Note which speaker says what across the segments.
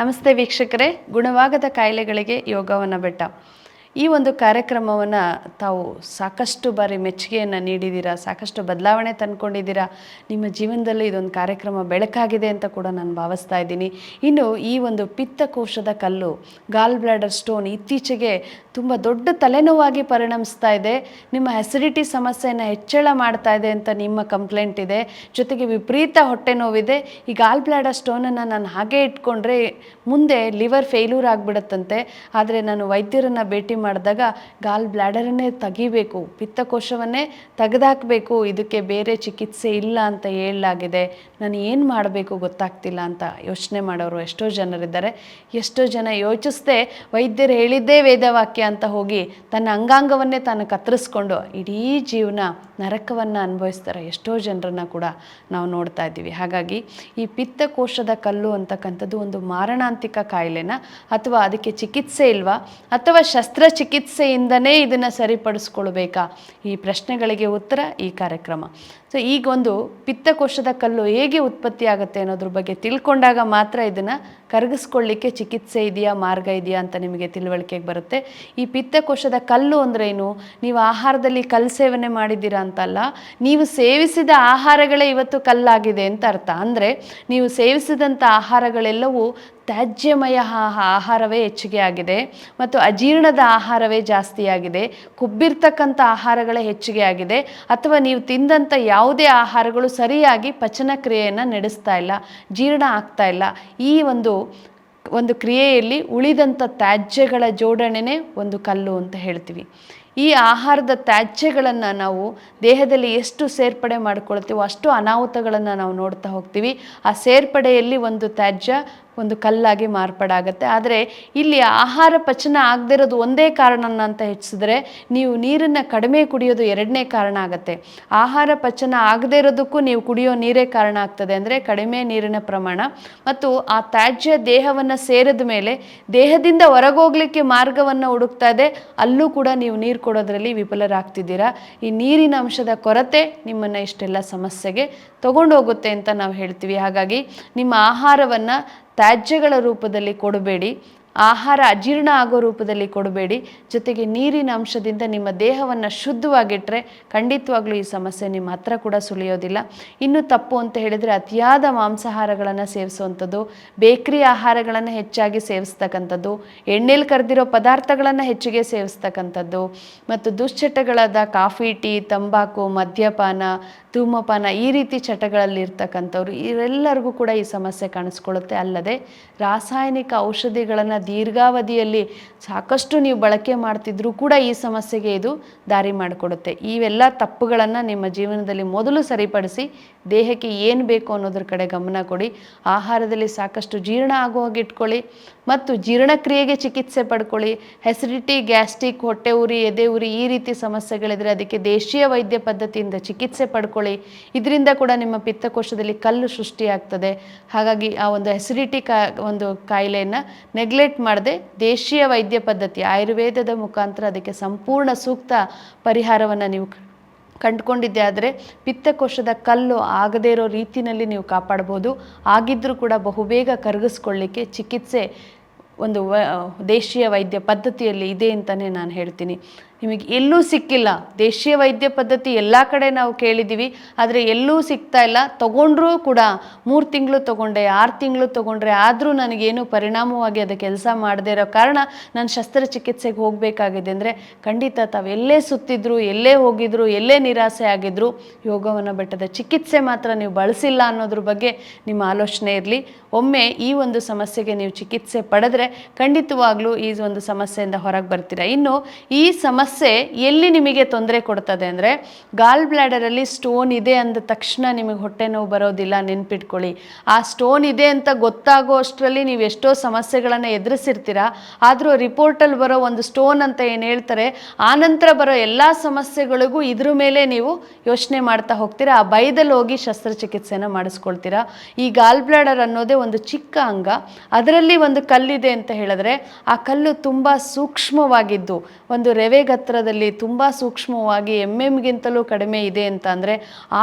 Speaker 1: ನಮಸ್ತೆ ವೀಕ್ಷಕರೇ ಗುಣವಾಗದ ಕಾಯಿಲೆಗಳಿಗೆ ಯೋಗವನ್ನು ಬೆಟ್ಟ. ಈ ಒಂದು ಕಾರ್ಯಕ್ರಮವನ್ನು ತಾವು ಸಾಕಷ್ಟು ಬಾರಿ ಮೆಚ್ಚುಗೆಯನ್ನು ನೀಡಿದ್ದೀರಾ ಸಾಕಷ್ಟು ಬದಲಾವಣೆ ತಂದ್ಕೊಂಡಿದ್ದೀರಾ ನಿಮ್ಮ ಜೀವನದಲ್ಲಿ ಇದೊಂದು ಕಾರ್ಯಕ್ರಮ ಬೆಳಕಾಗಿದೆ ಅಂತ ಕೂಡ ನಾನು ಭಾವಿಸ್ತಾ ಇದ್ದೀನಿ. ಇನ್ನು ಈ ಒಂದು ಪಿತ್ತಕೋಶದ ಕಲ್ಲು ಗಾಲ್ ಬ್ಲಾಡರ್ ಸ್ಟೋನ್ ಇತ್ತೀಚೆಗೆ ತುಂಬ ದೊಡ್ಡ ತಲೆನೋವಾಗಿ ಪರಿಣಮಿಸ್ತಾ ಇದೆ. ನಿಮ್ಮ ಹೆಸಿಡಿಟಿ ಸಮಸ್ಯೆಯನ್ನು ಹೆಚ್ಚಳ ಮಾಡ್ತಾ ಇದೆ ಅಂತ ನಿಮ್ಮ ಕಂಪ್ಲೇಂಟ್ ಇದೆ. ಜೊತೆಗೆ ವಿಪರೀತ ಹೊಟ್ಟೆ ನೋವಿದೆ. ಈ ಗಾಲ್ ಬ್ಲಾಡರ್ ಸ್ಟೋನನ್ನು ನಾನು ಹಾಗೆ ಇಟ್ಕೊಂಡ್ರೆ ಮುಂದೆ ಲಿವರ್ ಫೇಲ್ಯೂರ್ ಆಗಿಬಿಡುತ್ತಂತೆ. ಆದರೆ ನಾನು ವೈದ್ಯರನ್ನು ಭೇಟಿ ಮಾಡಿದಾಗ ಗಾಲ್ ಬ್ಲ್ಯಾಡರನ್ನೇ ತೆಗಿಬೇಕು, ಪಿತ್ತಕೋಶವನ್ನೇ ತೆಗೆದಾಕಬೇಕು, ಇದಕ್ಕೆ ಬೇರೆ ಚಿಕಿತ್ಸೆ ಇಲ್ಲ ಅಂತ ಹೇಳಲಾಗಿದೆ. ನಾನು ಏನು ಮಾಡಬೇಕು ಗೊತ್ತಾಗ್ತಿಲ್ಲ ಅಂತ ಯೋಚನೆ ಮಾಡೋರು ಎಷ್ಟೋ ಜನರಿದ್ದಾರೆ. ಎಷ್ಟೋ ಜನ ಯೋಚಿಸದೆ ವೈದ್ಯರು ಹೇಳಿದ್ದೇ ವೇದವಾಕ್ಯ ಅಂತ ಹೋಗಿ ತನ್ನ ಅಂಗಾಂಗವನ್ನೇ ತಾನು ಕತ್ತರಿಸ್ಕೊಂಡು ಇಡೀ ಜೀವನ ನರಕವನ್ನು ಅನುಭವಿಸ್ತಾರೆ. ಎಷ್ಟೋ ಜನರನ್ನ ಕೂಡ ನಾವು ನೋಡ್ತಾ ಇದ್ದೀವಿ. ಹಾಗಾಗಿ ಈ ಪಿತ್ತಕೋಶದ ಕಲ್ಲು ಅಂತಕ್ಕಂಥದ್ದು ಒಂದು ಮಾರಣಾಂತಿಕ ಕಾಯಿಲೆನ? ಅಥವಾ ಅದಕ್ಕೆ ಚಿಕಿತ್ಸೆ ಇಲ್ವಾ? ಅಥವಾ ಶಸ್ತ್ರಚಿಕಿತ್ಸೆಯಿಂದನೇ ಇದನ್ನು ಸರಿಪಡಿಸ್ಕೊಳ್ಬೇಕಾ? ಈ ಪ್ರಶ್ನೆಗಳಿಗೆ ಉತ್ತರ ಈ ಕಾರ್ಯಕ್ರಮ. ಸೊ ಈಗ ಒಂದು ಪಿತ್ತಕೋಶದ ಕಲ್ಲು ಹೇಗೆ ಉತ್ಪತ್ತಿ ಆಗುತ್ತೆ ಅನ್ನೋದ್ರ ಬಗ್ಗೆ ತಿಳ್ಕೊಂಡಾಗ ಮಾತ್ರ ಇದನ್ನು ಕರಗಿಸ್ಕೊಳ್ಳಿಕ್ಕೆ ಚಿಕಿತ್ಸೆ ಇದೆಯಾ, ಮಾರ್ಗ ಇದೆಯಾ ಅಂತ ನಿಮಗೆ ತಿಳುವಳಿಕೆಗೆ ಬರುತ್ತೆ. ಈ ಪಿತ್ತಕೋಶದ ಕಲ್ಲು ಅಂದ್ರೇನು ನೀವು ಆಹಾರದಲ್ಲಿ ಕಲ್ಲು ಸೇವನೆ ಮಾಡಿದ್ದೀರಾ ಅಂತಲ್ಲ, ನೀವು ಸೇವಿಸಿದ ಆಹಾರಗಳೇ ಇವತ್ತು ಕಲ್ಲಾಗಿದೆ ಅಂತ ಅರ್ಥ. ಅಂದರೆ ನೀವು ಸೇವಿಸಿದಂಥ ಆಹಾರಗಳೆಲ್ಲವೂ ತ್ಯಾಜ್ಯಮಯ ಆಹಾ- ಆಹಾರವೇ ಹೆಚ್ಚಿಗೆ ಆಗಿದೆ ಮತ್ತು ಅಜೀರ್ಣದ ಆಹಾರವೇ ಜಾಸ್ತಿಯಾಗಿದೆ ಕೊಬ್ಬಿರ್ತಕ್ಕಂಥ ಆಹಾರಗಳೇ ಹೆಚ್ಚಿಗೆ ಆಗಿದೆ. ಅಥವಾ ನೀವು ತಿಂದಂಥ ಯಾವುದೇ ಆಹಾರಗಳು ಸರಿಯಾಗಿ ಪಚನ ಕ್ರಿಯೆಯನ್ನು ನಡೆಸ್ತಾ ಇಲ್ಲ, ಜೀರ್ಣ ಆಗ್ತಾ ಇಲ್ಲ. ಈ ಒಂದು ಒಂದು ಕ್ರಿಯೆಯಲ್ಲಿ ಉಳಿದಂಥ ತ್ಯಾಜ್ಯಗಳ ಜೋಡಣೆನೇ ಒಂದು ಕಲ್ಲು ಅಂತ ಹೇಳ್ತೀವಿ. ಈ ಆಹಾರದ ತ್ಯಾಜ್ಯಗಳನ್ನು ನಾವು ದೇಹದಲ್ಲಿ ಎಷ್ಟು ಸೇರ್ಪಡೆ ಮಾಡ್ಕೊಳ್ತೀವೋ ಅಷ್ಟು ಅನಾಹುತಗಳನ್ನು ನಾವು ನೋಡ್ತಾ ಹೋಗ್ತೀವಿ. ಆ ಸೇರ್ಪಡೆಯಲ್ಲಿ ಒಂದು ತ್ಯಾಜ್ಯ, ಒಂದು ಕಲ್ಲಾಗಿ ಮಾರ್ಪಾಡಾಗುತ್ತೆ. ಆದರೆ ಇಲ್ಲಿ ಆಹಾರ ಪಚನ ಆಗದಿರೋದು ಒಂದೇ ಕಾರಣನ ಅಂತ ಹೆಚ್ಚಿಸಿದ್ರೆ ನೀವು ನೀರನ್ನು ಕಡಿಮೆ ಕುಡಿಯೋದು ಎರಡನೇ ಕಾರಣ ಆಗುತ್ತೆ. ಆಹಾರ ಪಚನ ಆಗದೇ ಇರೋದಕ್ಕೂ ನೀವು ಕುಡಿಯೋ ನೀರೇ ಕಾರಣ ಆಗ್ತದೆ ಅಂದರೆ ಕಡಿಮೆ ನೀರಿನ ಪ್ರಮಾಣ. ಮತ್ತು ಆ ತ್ಯಾಜ್ಯ ದೇಹವನ್ನು ಸೇರಿದ ಮೇಲೆ ದೇಹದಿಂದ ಹೊರಗೋಗ್ಲಿಕ್ಕೆ ಮಾರ್ಗವನ್ನು ಹುಡುಕ್ತಾ ಇದೆ, ಅಲ್ಲೂ ಕೂಡ ನೀವು ನೀರು ಕೊಡೋದ್ರಲ್ಲಿ ವಿಫಲರಾಗ್ತಿದ್ದೀರಾ? ಈ ನೀರಿನ ಅಂಶದ ಕೊರತೆ ನಿಮ್ಮನ್ನು ಇಷ್ಟೆಲ್ಲ ಸಮಸ್ಯೆಗೆ ತಗೊಂಡೋಗುತ್ತೆ ಅಂತ ನಾವು ಹೇಳ್ತೀವಿ. ಹಾಗಾಗಿ ನಿಮ್ಮ ಆಹಾರವನ್ನು ತ್ಯಾಜ್ಯಗಳ ರೂಪದಲ್ಲಿ ಕೊಡಬೇಡಿ. ಆಹಾರ ಅಜೀರ್ಣ ಆಗೋ ರೂಪದಲ್ಲಿ ಕೊಡಬೇಡಿ. ಜೊತೆಗೆ ನೀರಿನ ಅಂಶದಿಂದ ನಿಮ್ಮ ದೇಹವನ್ನು ಶುದ್ಧವಾಗಿಟ್ಟರೆ ಖಂಡಿತವಾಗ್ಲೂ ಈ ಸಮಸ್ಯೆ ನಿಮ್ಮ ಹತ್ರ ಕೂಡ ಸುಳಿಯೋದಿಲ್ಲ. ಇನ್ನು ತಪ್ಪು ಅಂತ ಹೇಳಿದರೆ ಅತಿಯಾದ ಮಾಂಸಾಹಾರಗಳನ್ನು ಸೇವಿಸುವಂಥದ್ದು, ಬೇಕ್ರಿ ಆಹಾರಗಳನ್ನು ಹೆಚ್ಚಾಗಿ ಸೇವಿಸ್ತಕ್ಕಂಥದ್ದು, ಎಣ್ಣೆಲಿ ಕರೆದಿರೋ ಪದಾರ್ಥಗಳನ್ನು ಹೆಚ್ಚಿಗೆ ಸೇವಿಸ್ತಕ್ಕಂಥದ್ದು, ಮತ್ತು ದುಶ್ಚಟಗಳಾದ ಕಾಫಿ, ಟೀ, ತಂಬಾಕು, ಮದ್ಯಪಾನ, ಧೂಮಪಾನ ಈ ರೀತಿ ಚಟಗಳಲ್ಲಿ ಇರ್ತಕ್ಕಂಥವ್ರು ಇವರೆಲ್ಲರಿಗೂ ಕೂಡ ಈ ಸಮಸ್ಯೆ ಕಾಣಿಸ್ಕೊಳ್ಳುತ್ತೆ. ಅಲ್ಲದೆ ರಾಸಾಯನಿಕ ಔಷಧಿಗಳನ್ನು ದೀರ್ಘಾವಧಿಯಲ್ಲಿ ಸಾಕಷ್ಟು ನೀವು ಬಳಕೆ ಮಾಡ್ತಿದ್ರೂ ಕೂಡ ಈ ಸಮಸ್ಯೆಗೆ ಇದು ದಾರಿ ಮಾಡಿಕೊಡುತ್ತೆ. ಇವೆಲ್ಲ ತಪ್ಪುಗಳನ್ನು ನಿಮ್ಮ ಜೀವನದಲ್ಲಿ ಮೊದಲು ಸರಿಪಡಿಸಿ ದೇಹಕ್ಕೆ ಏನು ಬೇಕು ಅನ್ನೋದ್ರ ಕಡೆ ಗಮನ ಕೊಡಿ. ಆಹಾರದಲ್ಲಿ ಸಾಕಷ್ಟು ಜೀರ್ಣ ಆಗೋ ಹಾಗೆ ಇಟ್ಕೊಳ್ಳಿ. ಮತ್ತು ಜೀರ್ಣಕ್ರಿಯೆಗೆ ಚಿಕಿತ್ಸೆ ಪಡ್ಕೊಳ್ಳಿ. ಹೆಸಿಡಿಟಿ ಗ್ಯಾಸ್ಟ್ರಿಕ್ ಹೊಟ್ಟೆ ಉರಿ, ಎದೆ ಉರಿ ಈ ರೀತಿ ಸಮಸ್ಯೆಗಳಿದ್ರೆ ಅದಕ್ಕೆ ದೇಶೀಯ ವೈದ್ಯ ಪದ್ಧತಿಯಿಂದ ಚಿಕಿತ್ಸೆ ಪಡ್ಕೊಳ್ಳಿ. ಇದರಿಂದ ಕೂಡ ನಿಮ್ಮ ಪಿತ್ತಕೋಶದಲ್ಲಿ ಕಲ್ಲು ಸೃಷ್ಟಿಯಾಗ್ತದೆ. ಹಾಗಾಗಿ ಆ ಒಂದು ಹೆಸಿಡಿಟಿ ಕಾ ಒಂದು ಕಾಯಿಲೆಯನ್ನು ನೆಗ್ಲೆಕ್ಟ್ ಮಾಡದೆ ದೇಶೀಯ ವೈದ್ಯ ಪದ್ಧತಿ ಆಯುರ್ವೇದದ ಮುಖಾಂತರ ಅದಕ್ಕೆ ಸಂಪೂರ್ಣ ಸೂಕ್ತ ಪರಿಹಾರವನ್ನು ನೀವು ಕಂಡುಕೊಂಡಿದ್ದೆ. ಆದರೆ ಪಿತ್ತಕೋಶದ ಕಲ್ಲು ಆಗದೇ ಇರೋ ರೀತಿಯಲ್ಲಿ ನೀವು ಕಾಪಾಡ್ಬೋದು. ಆಗಿದ್ದರೂ ಕೂಡ ಬಹುಬೇಗ ಕರಗಿಸ್ಕೊಳ್ಳಿಕ್ಕೆ ಚಿಕಿತ್ಸೆ ಒಂದು ದೇಶೀಯ ವೈದ್ಯ ಪದ್ಧತಿಯಲ್ಲಿ ಇದೆ ಅಂತಲೇ ನಾನು ಹೇಳ್ತೀನಿ. ನಿಮಗೆ ಎಲ್ಲೂ ಸಿಕ್ಕಿಲ್ಲ. ದೇಶೀಯ ವೈದ್ಯ ಪದ್ಧತಿ ಎಲ್ಲ ಕಡೆ ನಾವು ಕೇಳಿದ್ದೀವಿ. ಆದರೆ ಎಲ್ಲೂ ಸಿಗ್ತಾ ಇಲ್ಲ. ತೊಗೊಂಡ್ರೂ ಕೂಡ ಮೂರು ತಿಂಗಳು ತೊಗೊಂಡೆ, ಆರು ತಿಂಗಳು ತೊಗೊಂಡ್ರೆ ಆದರೂ ನನಗೇನು ಪರಿಣಾಮವಾಗಿ ಅದು ಕೆಲಸ ಮಾಡದೇ ಇರೋ ಕಾರಣ ನಾನು ಶಸ್ತ್ರಚಿಕಿತ್ಸೆಗೆ ಹೋಗಬೇಕಾಗಿದೆ ಅಂದರೆ ಖಂಡಿತ ತಾವು ಎಲ್ಲೇ ಸುತ್ತಿದ್ರು, ಎಲ್ಲೇ ಹೋಗಿದ್ರು, ಎಲ್ಲೇ ನಿರಾಸೆ ಆಗಿದ್ರು ಯೋಗವನ್ನು ಬೆಟ್ಟದ ಚಿಕಿತ್ಸೆ ಮಾತ್ರ ನೀವು ಬಳಸಿಲ್ಲ ಅನ್ನೋದ್ರ ಬಗ್ಗೆ ನಿಮ್ಮ ಆಲೋಚನೆ ಇರಲಿ. ಒಮ್ಮೆ ಈ ಒಂದು ಸಮಸ್ಯೆಗೆ ನೀವು ಚಿಕಿತ್ಸೆ ಪಡೆದ್ರೆ ಖಂಡಿತವಾಗ್ಲೂ ಈ ಒಂದು ಸಮಸ್ಯೆಯಿಂದ ಹೊರಗೆ ಬರ್ತೀರಾ. ಇನ್ನು ಈ ಸಮಸ್ಯೆ ಎಲ್ಲಿ ನಿಮಗೆ ತೊಂದರೆ ಕೊಡ್ತದೆ ಅಂದರೆ ಗಾಲ್ ಬ್ಲ್ಯಾಡರಲ್ಲಿ ಸ್ಟೋನ್ ಇದೆ ಅಂದ ತಕ್ಷಣ ನಿಮಗೆ ಹೊಟ್ಟೆ ನೋವು ಬರೋದಿಲ್ಲ, ನೆನ್ಪಿಟ್ಕೊಳ್ಳಿ. ಆ ಸ್ಟೋನ್ ಇದೆ ಅಂತ ಗೊತ್ತಾಗೋ ಅಷ್ಟರಲ್ಲಿ ನೀವು ಎಷ್ಟೋ ಸಮಸ್ಯೆಗಳನ್ನು ಎದುರಿಸಿರ್ತೀರ. ಆದರೂ ರಿಪೋರ್ಟಲ್ಲಿ ಬರೋ ಒಂದು ಸ್ಟೋನ್ ಅಂತ ಏನು ಹೇಳ್ತಾರೆ ಆನಂತರ ಬರೋ ಎಲ್ಲ ಸಮಸ್ಯೆಗಳಿಗೂ ಇದ್ರ ಮೇಲೆ ನೀವು ಯೋಚನೆ ಮಾಡ್ತಾ ಹೋಗ್ತೀರಾ. ಆ ಬೈದಲ್ಲಿ ಹೋಗಿ ಶಸ್ತ್ರಚಿಕಿತ್ಸೆನ ಮಾಡಿಸ್ಕೊಳ್ತೀರಾ. ಈ ಗಾಲ್ ಬ್ಲಾಡರ್ ಅನ್ನೋದೇ ಒಂದು ಚಿಕ್ಕ ಅಂಗ. ಅದರಲ್ಲಿ ಒಂದು ಕಲ್ಲಿದೆ ಅಂತ ಹೇಳಿದ್ರೆ ಆ ಕಲ್ಲು ತುಂಬ ಸೂಕ್ಷ್ಮವಾಗಿದ್ದು, ಒಂದು ರೆವೆಗೆ ಗಾತ್ರದಲ್ಲಿ ತುಂಬ ಸೂಕ್ಷ್ಮವಾಗಿ ಎಂ ಎಮ್ಗಿಂತಲೂ ಕಡಿಮೆ ಇದೆ ಅಂತ ಅಂದರೆ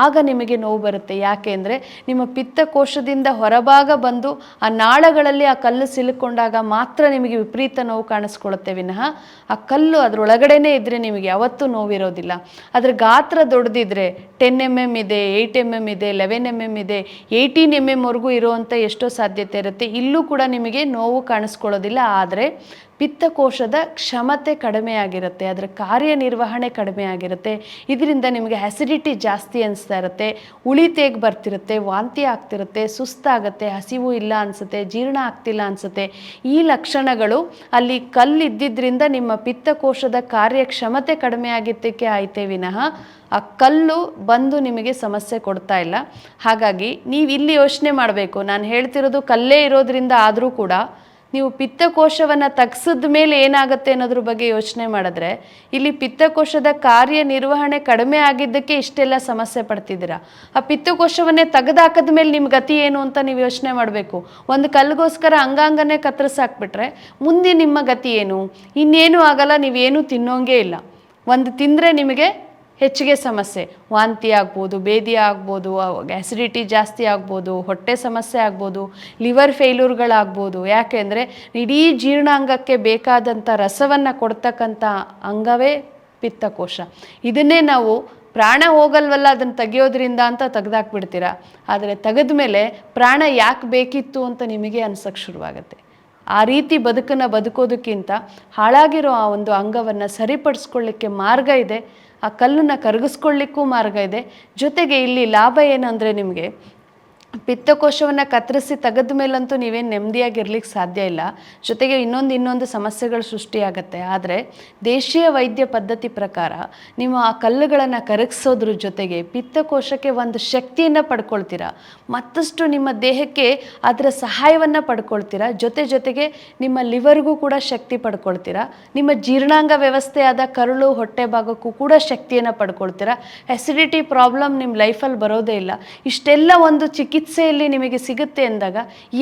Speaker 1: ಆಗ ನಿಮಗೆ ನೋವು ಬರುತ್ತೆ. ಯಾಕೆ ಅಂದರೆ ನಿಮ್ಮ ಪಿತ್ತಕೋಶದಿಂದ ಹೊರಭಾಗ ಬಂದು ಆ ನಾಳಗಳಲ್ಲಿ ಆ ಕಲ್ಲು ಸಿಲುಕೊಂಡಾಗ ಮಾತ್ರ ನಿಮಗೆ ವಿಪರೀತ ನೋವು ಕಾಣಿಸ್ಕೊಳ್ಳುತ್ತೆ. ವಿನಃ ಆ ಕಲ್ಲು ಅದರೊಳಗಡೆನೇ ಇದ್ದರೆ ನಿಮಗೆ ಯಾವತ್ತೂ ನೋವಿರೋದಿಲ್ಲ. ಅದರ ಗಾತ್ರ ದೊಡ್ಡದಿದ್ರೆ ಟೆನ್ ಎಂ ಎಂ ಇದೆ ಏಯ್ಟ್ ಎಂ ಎಂ ಇದೆ ಲೆವೆನ್ ಎಂ ಎಂ ಇದೆ ಏಯ್ಟೀನ್ ಎಂ ಎಮ್ವರೆಗೂ ಇರುವಂಥ ಎಷ್ಟೋ ಸಾಧ್ಯತೆ ಇರುತ್ತೆ. ಇಲ್ಲೂ ಕೂಡ ನಿಮಗೆ ನೋವು ಕಾಣಿಸ್ಕೊಳ್ಳೋದಿಲ್ಲ. ಆದರೆ ಪಿತ್ತಕೋಶದ ಕ್ಷಮತೆ ಕಡಿಮೆ ಆಗಿರುತ್ತೆ ಅದರ ಕಾರ್ಯನಿರ್ವಹಣೆ ಕಡಿಮೆ ಆಗಿರುತ್ತೆ ಇದರಿಂದ ನಿಮಗೆ ಹ್ಯಾಸಿಡಿಟಿ ಜಾಸ್ತಿ ಅನಿಸ್ತಾ ಇರುತ್ತೆ ಉಳಿತೇಗ್ ಬರ್ತಿರುತ್ತೆ, ವಾಂತಿ ಆಗ್ತಿರುತ್ತೆ, ಸುಸ್ತಾಗುತ್ತೆ, ಹಸಿವು ಇಲ್ಲ ಅನಿಸುತ್ತೆ, ಜೀರ್ಣ ಆಗ್ತಿಲ್ಲ ಅನಿಸುತ್ತೆ. ಈ ಲಕ್ಷಣಗಳು ಅಲ್ಲಿ ಕಲ್ಲಿದ್ದರಿಂದ ನಿಮ್ಮ ಪಿತ್ತಕೋಶದ ಕಾರ್ಯಕ್ಷಮತೆ ಕಡಿಮೆ ಆಗಿದ್ದಕ್ಕೆ ಆಯ್ತೇ ವಿನಃ, ಆ ಕಲ್ಲು ಬಂದು ನಿಮಗೆ ಸಮಸ್ಯೆ ಕೊಡ್ತಾ ಇಲ್ಲ. ಹಾಗಾಗಿ ನೀವು ಇಲ್ಲಿ ಯೋಚನೆ ಮಾಡಬೇಕು, ನಾನು ಹೇಳ್ತಿರೋದು ಕಲ್ಲೇ ಇರೋದ್ರಿಂದ ಆದರೂ ಕೂಡ ನೀವು ಪಿತ್ತಕೋಶವನ್ನು ತಗ್ಸಿದ ಮೇಲೆ ಏನಾಗುತ್ತೆ ಅನ್ನೋದ್ರ ಬಗ್ಗೆ ಯೋಚನೆ ಮಾಡಿದ್ರೆ, ಇಲ್ಲಿ ಪಿತ್ತಕೋಶದ ಕಾರ್ಯನಿರ್ವಹಣೆ ಕಡಿಮೆ ಆಗಿದ್ದಕ್ಕೆ ಇಷ್ಟೆಲ್ಲ ಸಮಸ್ಯೆ ಪಡ್ತಿದ್ದೀರಾ? ಆ ಪಿತ್ತಕೋಶವನ್ನೇ ತೆಗೆದಾಕದ ಮೇಲೆ ನಿಮ್ಮ ಗತಿ ಏನು ಅಂತ ನೀವು ಯೋಚನೆ ಮಾಡಬೇಕು. ಒಂದು ಕಲ್ಲಿಗೋಸ್ಕರ ಅಂಗಾಂಗನೇ ಕತ್ತರಿಸಾಕ್ಬಿಟ್ರೆ ಮುಂದೆ ನಿಮ್ಮ ಗತಿ ಏನು? ಇನ್ನೇನು ಆಗಲ್ಲ, ನೀವೇನು ತಿನ್ನೋಂಗೇ ಇಲ್ಲ. ಒಂದು ತಿಂದರೆ ನಿಮಗೆ ಹೆಚ್ಚಿಗೆ ಸಮಸ್ಯೆ. ವಾಂತಿ ಆಗ್ಬೋದು, ಬೇದಿ ಆಗ್ಬೋದು ಆ್ಯಸಿಡಿಟಿ ಜಾಸ್ತಿ ಆಗ್ಬೋದು, ಹೊಟ್ಟೆ ಸಮಸ್ಯೆ ಆಗ್ಬೋದು ಲಿವರ್ ಫೇಲ್ಯೂರ್ಗಳಾಗ್ಬೋದು ಯಾಕೆಂದರೆ ಇಡೀ ಜೀರ್ಣಾಂಗಕ್ಕೆ ಬೇಕಾದಂಥ ರಸವನ್ನು ಕೊಡ್ತಕ್ಕಂಥ ಅಂಗವೇ ಪಿತ್ತಕೋಶ. ಇದನ್ನೇ ನಾವು ಪ್ರಾಣ ಹೋಗಲ್ವಲ್ಲ ಅದನ್ನು ತೆಗೆಯೋದ್ರಿಂದ ಅಂತ ತೆಗೆದಾಕ್ಬಿಡ್ತೀರ? ಆದರೆ ತೆಗೆದ ಮೇಲೆ ಪ್ರಾಣ ಯಾಕೆ ಬೇಕಿತ್ತು ಅಂತ ನಿಮಗೆ ಅನ್ಸಕ್ಕೆ ಶುರುವಾಗುತ್ತೆ. ಆ ರೀತಿ ಬದುಕನ್ನು ಬದುಕೋದಕ್ಕಿಂತ ಹಾಳಾಗಿರೋ ಆ ಒಂದು ಅಂಗವನ್ನು ಸರಿಪಡಿಸ್ಕೊಳ್ಳಿಕ್ಕೆ ಮಾರ್ಗ ಇದೆ. ಆ ಕಲ್ಲನ್ನು ಕರಗಿಸ್ಕೊಳ್ಳಿಕ್ಕೂ ಮಾರ್ಗ ಇದೆ. ಜೊತೆಗೆ ಇಲ್ಲಿ ಲಾಭ ಏನಂದರೆ ನಿಮಗೆ ಪಿತ್ತಕೋಶವನ್ನು ಕತ್ತರಿಸಿ ತೆಗೆದ ಮೇಲಂತೂ ನೀವೇನು ನೆಮ್ಮದಿಯಾಗಿರ್ಲಿಕ್ಕೆ ಸಾಧ್ಯ ಇಲ್ಲ. ಜೊತೆಗೆ ಇನ್ನೊಂದು ಇನ್ನೊಂದು ಸಮಸ್ಯೆಗಳು ಸೃಷ್ಟಿಯಾಗತ್ತೆ. ಆದರೆ ದೇಶೀಯ ವೈದ್ಯ ಪದ್ಧತಿ ಪ್ರಕಾರ ನೀವು ಆ ಕಲ್ಲುಗಳನ್ನು ಕರಗಿಸೋದ್ರ ಜೊತೆಗೆ ಪಿತ್ತಕೋಶಕ್ಕೆ ಒಂದು ಶಕ್ತಿಯನ್ನು ಪಡ್ಕೊಳ್ತೀರಾ. ಮತ್ತಷ್ಟು ನಿಮ್ಮ ದೇಹಕ್ಕೆ ಅದರ ಸಹಾಯವನ್ನು ಪಡ್ಕೊಳ್ತೀರಾ. ಜೊತೆ ಜೊತೆಗೆ ನಿಮ್ಮ ಲಿವರ್ಗೂ ಕೂಡ ಶಕ್ತಿ ಪಡ್ಕೊಳ್ತೀರಾ. ನಿಮ್ಮ ಜೀರ್ಣಾಂಗ ವ್ಯವಸ್ಥೆಯಾದ ಕರುಳು, ಹೊಟ್ಟೆ ಭಾಗಕ್ಕೂ ಕೂಡ ಶಕ್ತಿಯನ್ನು ಪಡ್ಕೊಳ್ತೀರಾ. ಅಸಿಡಿಟಿ ಪ್ರಾಬ್ಲಮ್ ನಿಮ್ಮ ಲೈಫಲ್ಲಿ ಬರೋದೇ ಇಲ್ಲ. ಇಷ್ಟೆಲ್ಲ ಒಂದು ಚಿಕಿತ್ಸೆಯಲ್ಲಿ ನಿಮಗೆ ಸಿಗುತ್ತೆ ಅಂದಾಗ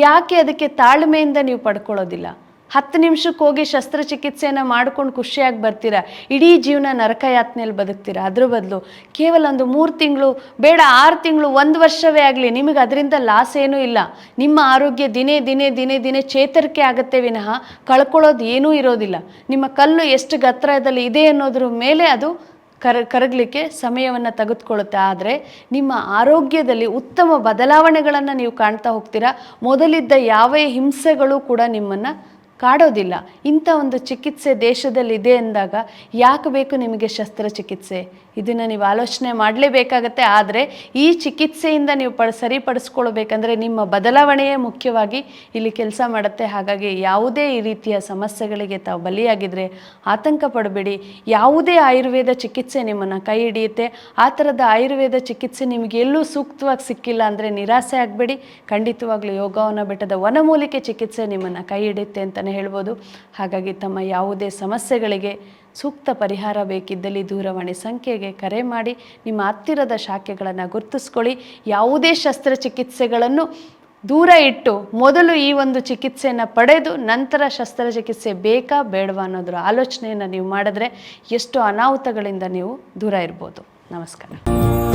Speaker 1: ಯಾಕೆ ಅದಕ್ಕೆ ತಾಳ್ಮೆಯಿಂದ ನೀವು ಪಡ್ಕೊಳ್ಳೋದಿಲ್ಲ? ಹತ್ತು ನಿಮಿಷಕ್ಕೆ ಹೋಗಿ ಶಸ್ತ್ರಚಿಕಿತ್ಸೆಯನ್ನು ಮಾಡ್ಕೊಂಡು ಖುಷಿಯಾಗಿ ಬರ್ತೀರಾ? ಇಡೀ ಜೀವನ ನರಕಯಾತ್ನೆಯಲ್ಲಿ ಬದುಕ್ತೀರಾ? ಅದ್ರ ಬದಲು ಕೇವಲ ಒಂದು ಮೂರು ತಿಂಗಳು, ಬೇಡ ಆರು ತಿಂಗಳು, ಒಂದು ವರ್ಷವೇ ಆಗಲಿ, ನಿಮಗೆ ಅದರಿಂದ ಲಾಸ್ ಏನೂ ಇಲ್ಲ. ನಿಮ್ಮ ಆರೋಗ್ಯ ದಿನೇ ದಿನೇ ದಿನೇ ದಿನೇ ಚೇತರಿಕೆ ಆಗುತ್ತೆ ವಿನಃ ಕಳ್ಕೊಳ್ಳೋದು ಏನೂ ಇರೋದಿಲ್ಲ. ನಿಮ್ಮ ಕಲ್ಲು ಎಷ್ಟು ಗತ್ರದಲ್ಲಿ ಇದೆ ಅನ್ನೋದ್ರ ಮೇಲೆ ಅದು ಕರ, ಕರಗಲಿಕ್ಕೆ ಸಮಯವನ್ನು ತೆಗೆದುಕೊಳ್ಳುತ್ತೆ. ಆದರೆ ನಿಮ್ಮ ಆರೋಗ್ಯದಲ್ಲಿ ಉತ್ತಮ ಬದಲಾವಣೆಗಳನ್ನು ನೀವು ಕಾಣ್ತಾ ಹೋಗ್ತೀರಾ? ಮೊದಲಿದ್ದ ಯಾವ ಹಿಂಸೆಗಳು ಕೂಡ ನಿಮ್ಮನ್ನು ಕಾಡೋದಿಲ್ಲ. ಇಂಥ ಒಂದು ಚಿಕಿತ್ಸೆ ದೇಶದಲ್ಲಿದೆ ಅಂದಾಗ ಯಾಕೆ ಬೇಕು ನಿಮಗೆ ಶಸ್ತ್ರಚಿಕಿತ್ಸೆ? ಇದನ್ನು ನೀವು ಆಲೋಚನೆ ಮಾಡಲೇಬೇಕಾಗತ್ತೆ. ಆದರೆ ಈ ಚಿಕಿತ್ಸೆಯಿಂದ ನೀವು ಪಡ ಸರಿಪಡಿಸ್ಕೊಳ್ಬೇಕಂದ್ರೆ ನಿಮ್ಮ ಬದಲಾವಣೆಯೇ ಮುಖ್ಯವಾಗಿ ಇಲ್ಲಿ ಕೆಲಸ ಮಾಡುತ್ತೆ. ಹಾಗಾಗಿ ಯಾವುದೇ ಈ ರೀತಿಯ ಸಮಸ್ಯೆಗಳಿಗೆ ತಾವು ಬಲಿಯಾಗಿದ್ದರೆ ಆತಂಕ ಪಡಬೇಡಿ. ಯಾವುದೇ ಆಯುರ್ವೇದ ಚಿಕಿತ್ಸೆ ನಿಮ್ಮನ್ನು ಕೈ ಹಿಡಿಯುತ್ತೆ. ಆ ಥರದ ಆಯುರ್ವೇದ ಚಿಕಿತ್ಸೆ ನಿಮಗೆ ಎಲ್ಲೂ ಸೂಕ್ತವಾಗಿ ಸಿಕ್ಕಿಲ್ಲ ಅಂದರೆ ನಿರಾಸೆ ಆಗಬೇಡಿ. ಖಂಡಿತವಾಗ್ಲೂ ಯೋಗವನ ಬೆಟ್ಟದ ವನಮೂಲಿಕೆ ಚಿಕಿತ್ಸೆ ನಿಮ್ಮನ್ನು ಕೈ ಹಿಡಿಯುತ್ತೆ ಅಂತಲೇ ಹೇಳ್ಬೋದು. ಹಾಗಾಗಿ ತಮ್ಮ ಯಾವುದೇ ಸಮಸ್ಯೆಗಳಿಗೆ ಸೂಕ್ತ ಪರಿಹಾರ ಬೇಕಿದ್ದಲ್ಲಿ ದೂರವಾಣಿ ಸಂಖ್ಯೆಗೆ ಕರೆ ಮಾಡಿ, ನಿಮ್ಮ ಹತ್ತಿರದ ಶಾಖೆಗಳನ್ನು ಗುರುತಿಸ್ಕೊಳ್ಳಿ. ಯಾವುದೇ ಶಸ್ತ್ರಚಿಕಿತ್ಸೆಗಳನ್ನು ದೂರ ಇಟ್ಟು ಮೊದಲು ಈ ಒಂದು ಚಿಕಿತ್ಸೆಯನ್ನು ಪಡೆದು ನಂತರ ಶಸ್ತ್ರಚಿಕಿತ್ಸೆ ಬೇಕಾ ಬೇಡವಾ ಅನ್ನೋದ್ರ ಆಲೋಚನೆಯನ್ನು ನೀವು ಮಾಡಿದ್ರೆ ಎಷ್ಟು ಅನಾಹುತಗಳಿಂದ ನೀವು ದೂರ ಇರ್ಬೋದು. ನಮಸ್ಕಾರ.